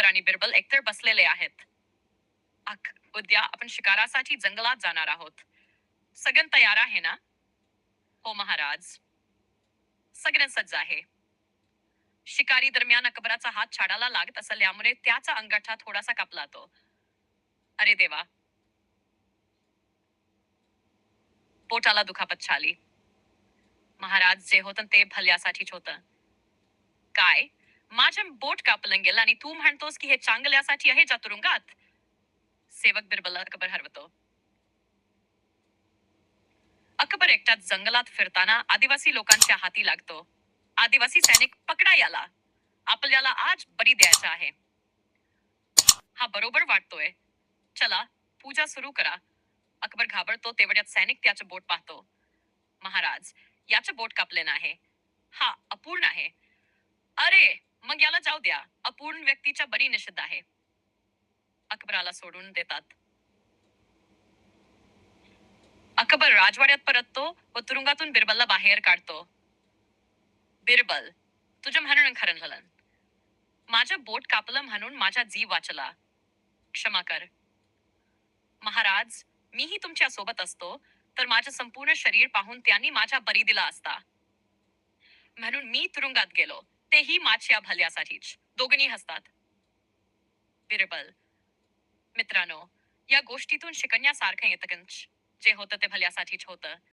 बाबर आणि बिरबल एकतर बसलेले आहेत. उद्या आपण शिकारासाठी जंगलात जाणार आहोत. सगळं तयार आहे ना? हो महाराज. सगळं सज्ज आहे. शिकारी दरम्यान अकबराचा हात छाडाला लागत असल्यामुळे त्याचा अंगठा थोडासा कापला तो. अरे देवा. पोटाला दुखापत छाली महाराज जे होतं ते भल्यासाठीच होतं. काय? माझं बोट कापलं गेलं आणि तू म्हणतोस की हे चांगल्यासाठी आहे तुरुंगात सेवक बिरबल अकबर हरवतो. अकबर एकटाच जंगलात फिरताना आदिवासी लोकांच्या हाती लागतो. आदिवासी सैनिक पकडा याला. आपल्याला आज बरी द्यायचा आहे. हा बरोबर वाटतोय. चला पूजा सुरू करा. अकबर घाबरतो तेवढ्यात सैनिक त्याचं बोट पाहतो. महाराज याचं बोट कापले आहे. हा अपूर्ण आहे. मग याला जाऊ द्या. अपूर्ण व्यक्तीच्या बरी निषिद्ध आहे. अकबराला सोडून देतात. अकबर राजवाड्यात परततो व तुरुंगातून बिरबलला बाहेर काढतो. बिरबल तुझं म्हणून खरं झालं. माझं बोट कापलं म्हणून माझा जीव वाचला. क्षमा कर. महाराज मीही तुमच्यासोबत असतो तर माझं संपूर्ण शरीर पाहून त्यांनी माझा बरी दिला असता. म्हणून मी तुरुंगात गेलो. तेही माझ्या भल्यासाठीच. दोघंही हसतात. बिरबल मित्रांनो या गोष्टीतून शिकण्यासारखं येतं कंच जे होतं ते भल्यासाठीच होतं.